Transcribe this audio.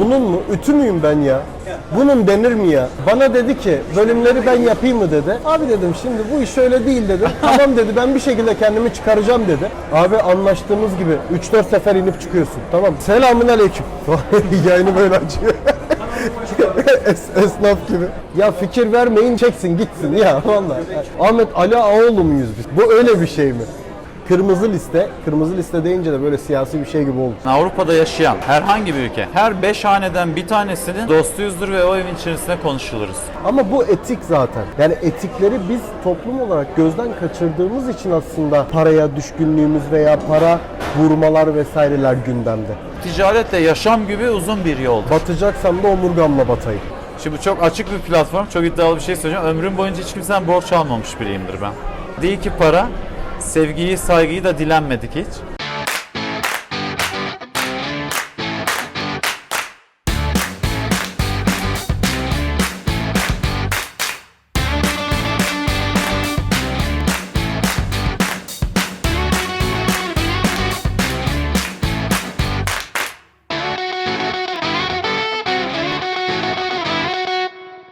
Bunun mu? Ütü müyüm ben ya? Bunun denir mi ya? Bana dedi ki bölümleri ben yapayım mı dedi. Abi dedim şimdi bu iş öyle değil dedim. tamam dedi ben bir şekilde kendimi çıkaracağım dedi. Abi anlaştığımız gibi 3-4 sefer inip çıkıyorsun. Tamam. Selamün aleyküm. Yayını böyle açıyor. Es- esnaf gibi. Ya fikir vermeyin çeksin gitsin ya vallahi. Ahmet Ali Ağoğlu muyuz biz? Bu öyle bir şey mi? Kırmızı liste, kırmızı liste deyince de böyle siyasi bir şey gibi oldu. Avrupa'da yaşayan herhangi bir ülke, her beş haneden bir tanesinin dostuyuzdur ve o evin içerisinde konuşuluruz. Ama bu etik zaten. Yani etikleri biz toplum olarak gözden kaçırdığımız için aslında paraya düşkünlüğümüz veya para vurmalar vesaireler gündemde. Ticaretle yaşam gibi uzun bir yoldur. Batacaksam da omurgamla batayım. Şimdi bu çok açık bir platform, çok iddialı bir şey söyleyeceğim. Ömrüm boyunca hiç kimseden borç almamış biriyimdir ben. Değil ki para, sevgiyi, saygıyı da dilenmedik hiç.